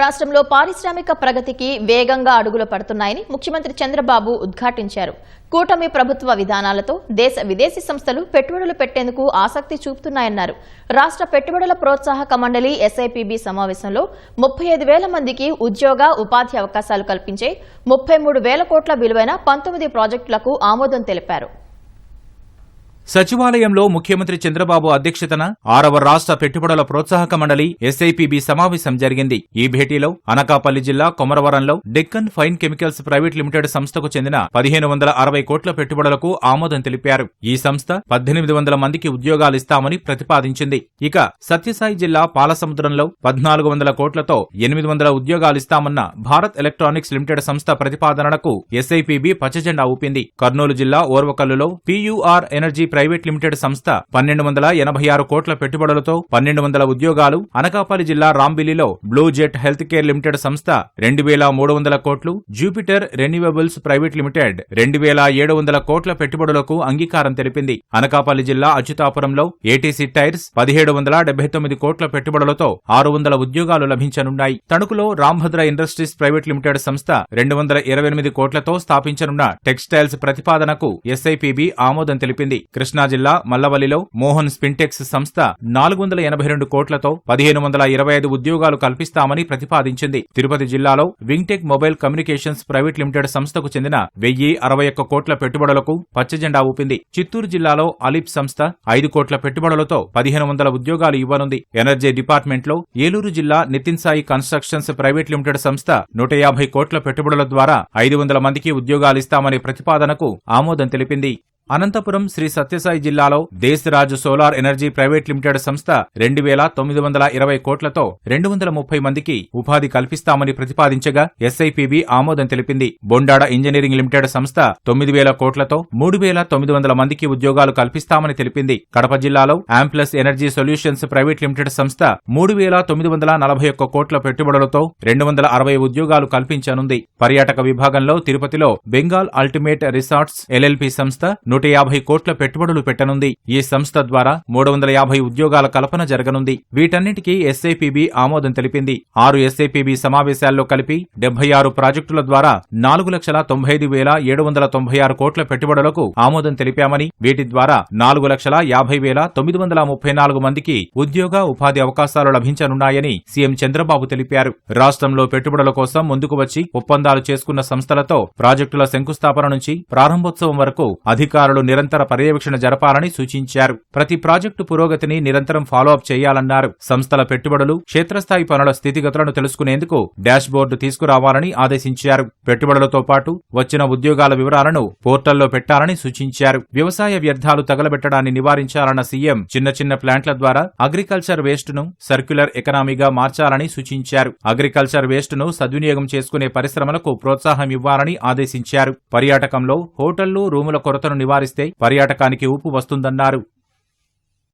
రాష్ట్రంలో పారిశ్రామిక ప్రగతికి వేగంగా అడుగులు పడుతున్నాయని ముఖ్యమంత్రి చంద్రబాబు ఉద్ఘాటించారు. కూటమి ప్రభుత్వ విధానాలతో దేశ విదేశీ సంస్థలు పెట్టుబడులు పెట్టేందుకు ఆసక్తి చూపుతున్నాయన్నారు. రాష్ట్ర పెట్టుబడుల ప్రోత్సాహక మండలి ఎస్ఐపిబి సమావేశంలో ముప్పై ఐదు వేల మందికి ఉద్యోగ ఉపాధి అవకాశాలు కల్పించే ముప్పై మూడు వేల కోట్ల విలువైన పంతొమ్మిది ప్రాజెక్టులకు ఆమోదం తెలిపారు. సచివాలయంలో ముఖ్యమంత్రి చంద్రబాబు అధ్యక్షతన ఆరవ రాష్ట్ర పెట్టుబడుల ప్రోత్సాహక మండలి ఎస్ఐపిబి సమావేశం జరిగింది. ఈ భేటీలో అనకాపల్లి జిల్లా కొమరవరంలో Deccan fine chemicals private limited సంస్థకు చెందిన పదిహేను వందల అరవై కోట్ల పెట్టుబడులకు ఆమోదం తెలిపారు. ఈ సంస్థ పద్దెనిమిది వందల మందికి ఉద్యోగాలిస్తామని ప్రతిపాదించింది. ఇక సత్యసాయి జిల్లా పాలసముద్రంలో పద్నాలుగు వందల కోట్లతో ఎనిమిది వందల ఉద్యోగాలిస్తామన్న భారత్ ఎలక్ట్రానిక్స్ లిమిటెడ్ సంస్థ ప్రతిపాదనకు ఎస్ఐపిబి పచ్చజెండా ఊపింది. కర్నూలు జిల్లా ఓర్వకల్లులో పీయూఆర్ ఎనర్జీ ప్రైవేట్ లిమిటెడ్ సంస్థ పన్నెండు వందల ఎనభై ఆరు కోట్ల పెట్టుబడులతో పన్నెండు వందల ఉద్యోగాలు అనకాపల్లి జిల్లా రాంబిల్లిలో blue jet health care limited సంస్థ రెండు వేల మూడు వందల కోట్లు జూపిటర్ రెన్యూవబుల్స్ ప్రైవేట్ లిమిటెడ్ రెండు వేల ఏడు వందల కోట్ల పెట్టుబడులకు అంగీకారం తెలిపింది. అనకాపల్లి జిల్లా అచ్యుతాపురంలో ఏటీసీ టైర్స్ పదిహేడు వందల డెబ్బై తొమ్మిది కోట్ల పెట్టుబడులతో ఆరు వందల ఉద్యోగాలు లభించనున్నాయి. తణుకులో రాంభద్ర ఇండస్ట్రీస్ ప్రైవేట్ లిమిటెడ్ సంస్థ రెండు వందల ఇరవై ఎనిమిది కోట్లతో స్థాపించనున్న టెక్స్టైల్స్ ప్రతిపాదనకు ఎస్ఐపిబి ఆమోదం తెలిపింది. కృష్ణా జిల్లా మల్లవల్లిలో మోహన్ స్పిన్టెక్స్ సంస్థ నాలుగు వందల ఎనభై రెండు కోట్లతో పదిహేను వందల ఇరవై ఐదు ఉద్యోగాలు కల్పిస్తామని ప్రతిపాదించింది. తిరుపతి జిల్లాలో Wintech mobile communications private limited సంస్థకు చెందిన వెయ్యి అరవై ఒక్క కోట్ల పెట్టుబడులకు పచ్చజెండా ఊపింది. చిత్తూరు జిల్లాలో అలిప్ సంస్థ ఐదు కోట్ల పెట్టుబడులతో పదిహేను వందల ఉద్యోగాలు ఇవ్వనుంది. ఎనర్జీ డిపార్ట్మెంట్లో ఏలూరు జిల్లా Nitin Sai constructions private limited సంస్థ నూట యాభై కోట్ల పెట్టుబడుల ద్వారా ఐదు వందల మందికి ఉద్యోగాలిస్తామనే ప్రతిపాదనకు ఆమోదం తెలిపింది. అనంతపురం శ్రీ సత్యసాయి జిల్లాలో Desaraju solar energy private limited సంస్థ రెండు వేల తొమ్మిది వందల ఇరవై కోట్లతో రెండు వందల ముప్పై మందికి ఉపాధి కల్పిస్తామని ప్రతిపాదించగా ఎస్ఐపిబి ఆమోదం తెలిపింది. బొండాడ ఇంజనీరింగ్ లిమిటెడ్ సంస్థ తొమ్మిది వేల కోట్లతో మూడు వేల తొమ్మిది వందల మందికి ఉద్యోగాలు కల్పిస్తామని తెలిపింది. కడప జిల్లాలో Amplus energy solutions private limited సంస్థ మూడు వేల తొమ్మిది వందల నలభై ఒక్క కోట్ల పెట్టుబడులతో రెండు వందల అరవై ఉద్యోగాలు కల్పించనుంది. పర్యాటక విభాగంలో తిరుపతిలో బెంగాల్ అల్టిమేట్ రిసార్ట్స్ ఎల్ఎల్పి సంస్థ నూట యాభై కోట్ల పెట్టుబడులు పెట్టనుంది. ఈ సంస్థ ద్వారా మూడు వందల యాభై ఉద్యోగాల కల్పన జరగనుంది. వీటన్నిటికీ ఎస్ఐపిబి ఆమోదం తెలిపింది. ఆరు ఎస్ఐపిబి సమావేశాల్లో కలిపి డెబ్బై ఆరు ప్రాజెక్టుల ద్వారా నాలుగు లక్షల తొంభై ఐదు వేల ఏడు వందల తొంభై ఆరు కోట్ల పెట్టుబడులకు ఆమోదం తెలిపామని వీటి ద్వారా నాలుగు లక్షల యాభై వేల తొమ్మిది వందల ముప్పై నాలుగు మందికి ఉద్యోగ ఉపాధి అవకాశాలు లభించనున్నాయని సీఎం చంద్రబాబు తెలిపారు. రాష్ట్రంలో పెట్టుబడుల కోసం ముందుకు వచ్చి ఒప్పందాలు చేసుకున్న సంస్థలతో ప్రాజెక్టుల శంకుస్థాపన నుంచి ప్రారంభోత్సవం వరకు అధికారులు నిరంతర పర్యవేక్షణ జరపాలని సూచించారు. ప్రతి ప్రాజెక్టు పురోగతిని నిరంతరం ఫాలో అప్ చేయాలన్నారు. సంస్థల పెట్టుబడులు క్షేత్రస్థాయి పనుల స్థితిగతులను తెలుసుకునేందుకు డాష్ బోర్డు తీసుకురావాలని ఆదేశించారు. పెట్టుబడులతో పాటు వచ్చిన ఉద్యోగాల వివరాలను పోర్టల్లో పెట్టాలని సూచించారు. వ్యవసాయ వ్యర్థాలు తగలబెట్టడాన్ని నివారించాలన్న సీఎం చిన్న చిన్న ప్లాంట్ల ద్వారా అగ్రికల్చర్ వేస్ట్ను సర్క్యులర్ ఎకనామీగా మార్చాలని సూచించారు. అగ్రికల్చర్ వేస్ట్ను సద్వినియోగం చేసుకునే పరిశ్రమలకు ప్రోత్సాహం ఇవ్వాలని ఆదేశించారు. పర్యాటకంలో హోటళ్ళు రూముల కొరతను నివారిస్తే పర్యాటకానికి ఊపు వస్తుందన్నారు.